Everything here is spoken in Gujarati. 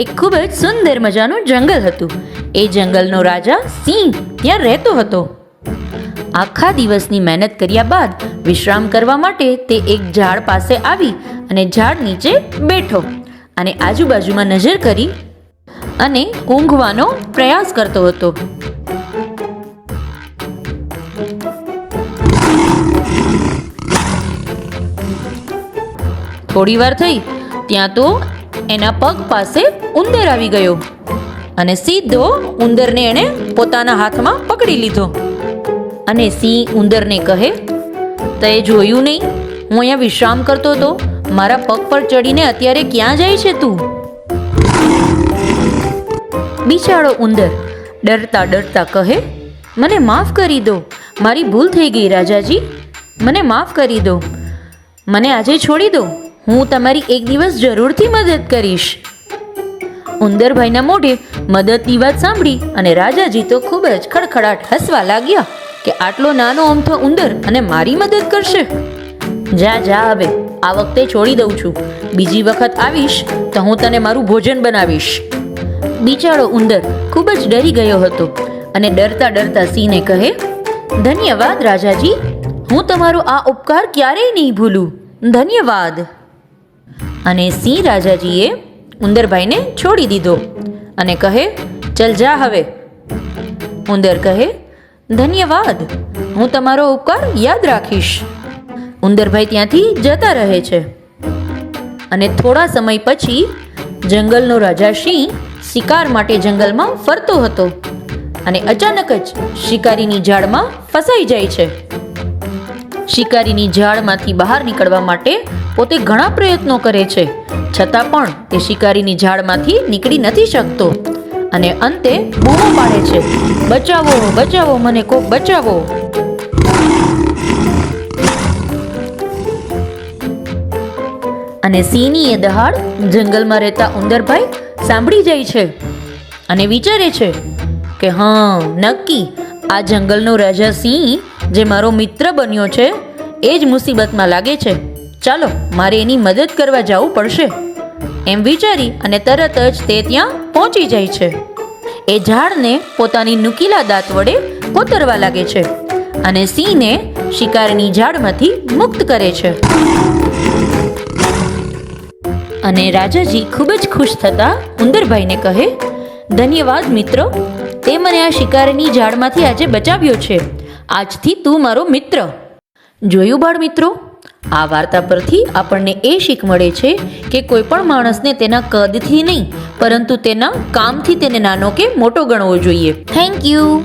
એક ખૂબ જ સુંદર મજાનું જંગલ હતું. એ જંગલનો રાજા સિંહ ત્યાં રહેતો હતો. આખા દિવસની મહેનત કર્યા બાદ વિશ્રામ કરવા માટે તે એક ઝાડ પાસે આવી અને ઝાડ નીચે બેઠો અને આજુબાજુમાં નજર કરી અને ઊંઘવાનો પ્રયાસ કરતો હતો. થોડી વાર થઈ, ત્યાં તો એના પગ પાસે ઉંદર આવી ગયો અને સીધો ઉંદરને એણે પોતાના હાથમાં પકડી લીધો. અને સિંહ ઉંદરને કહે તે જોયું નહીં, હું અહીંયા વિશ્રામ કરતો હતો. મારા પગ પર ચડીને અત્યારે ક્યાં જાય છે તું? બિચારો ઉંદર ડરતા ડરતા કહે, મને માફ કરી દો. મારી ભૂલ થઈ ગઈ રાજાજી. મને માફ કરી દો. મને આજે છોડી દો. હું તમારી એક દિવસ જરૂરથી મદદ કરીશ. ઉંદરભાઈના મોઢે મદદની વાત સાંભળી અને રાજાજી તો ખૂબ જ ખડખડાટ હસવા લાગ્યા કે આટલો નાનો અમથો ઉંદર અને મારી મદદ કરશે. જા જા હવે, આ વખતે છોડી દઉં છું. બીજી વખત આવીશ તો હું તને મારું ભોજન બનાવીશ. બિચારો ઉંદર ખૂબ જ ડરી ગયો હતો અને ડરતા ડરતા સિંહને કહે, ધન્યવાદ રાજાજી, હું તમારો આ ઉપકાર ક્યારેય નહીં ભૂલું. ધન્યવાદ. અને સિંહ રાજાજીએ ઉંદરભાઈને છોડી દીધો અને કહે, ચલ જા હવે. ઉંદર કહે, ધન્યવાદ, હું તમારો ઉપકાર યાદ રાખીશ. ઉંદરભાઈ ત્યાંથી જતા રહે છે. અને થોડા સમય પછી જંગલનો રાજા સિંહ શિકાર માટે જંગલમાં ફરતો હતો અને અચાનક જ શિકારીની ઝાડમાં ફસાઈ જાય છે. શિકારીની ઝાડમાંથી બહાર નીકળવા માટે પોતે ઘણા પ્રયત્નો કરે છે. છતાં પણ તે શિકારીની ઝાડમાંથી નીકળી નથી શકતો. અને અંતે બૂમો પાડે છે. બચાવો બચાવો, મને કોક બચાવો. અને સિંહની એ દહાડ જંગલમાં રહેતા ઉંદરભાઈ સાંભળી જાય છે અને વિચારે છે કે હા, નક્કી આ જંગલનો રાજા સિંહ જે મારો મિત્ર બન્યો છે, એ જ મુસીબતમાં લાગે છે. ચાલો, મારે એની મદદ કરવા જવું પડશે. એમ વિચારી અને તરત જ તે ત્યાં પહોંચી જાય છે. એ ઝાડને પોતાની નુકીલા દાંત વડે કોતરવા લાગે છે અને સિંહને શિકારની ઝાડમાંથી મુક્ત કરે છે. અને રાજાજી ખૂબ જ ખુશ થતા ઉંદરભાઈને કહે, ધન્યવાદ મિત્રો, તે મને આ શિકારની ઝાડમાંથી આજે બચાવ્યો છે. આજથી તું મારો મિત્ર. જોયું બાળ મિત્રો આ વાર્તા પરથી આપણને એ શીખ મળે છે કે કોઈ પણ માણસને તેના કદથી નહીં, પરંતુ તેના કામથી તેને નાનો કે મોટો ગણવો જોઈએ. Thank you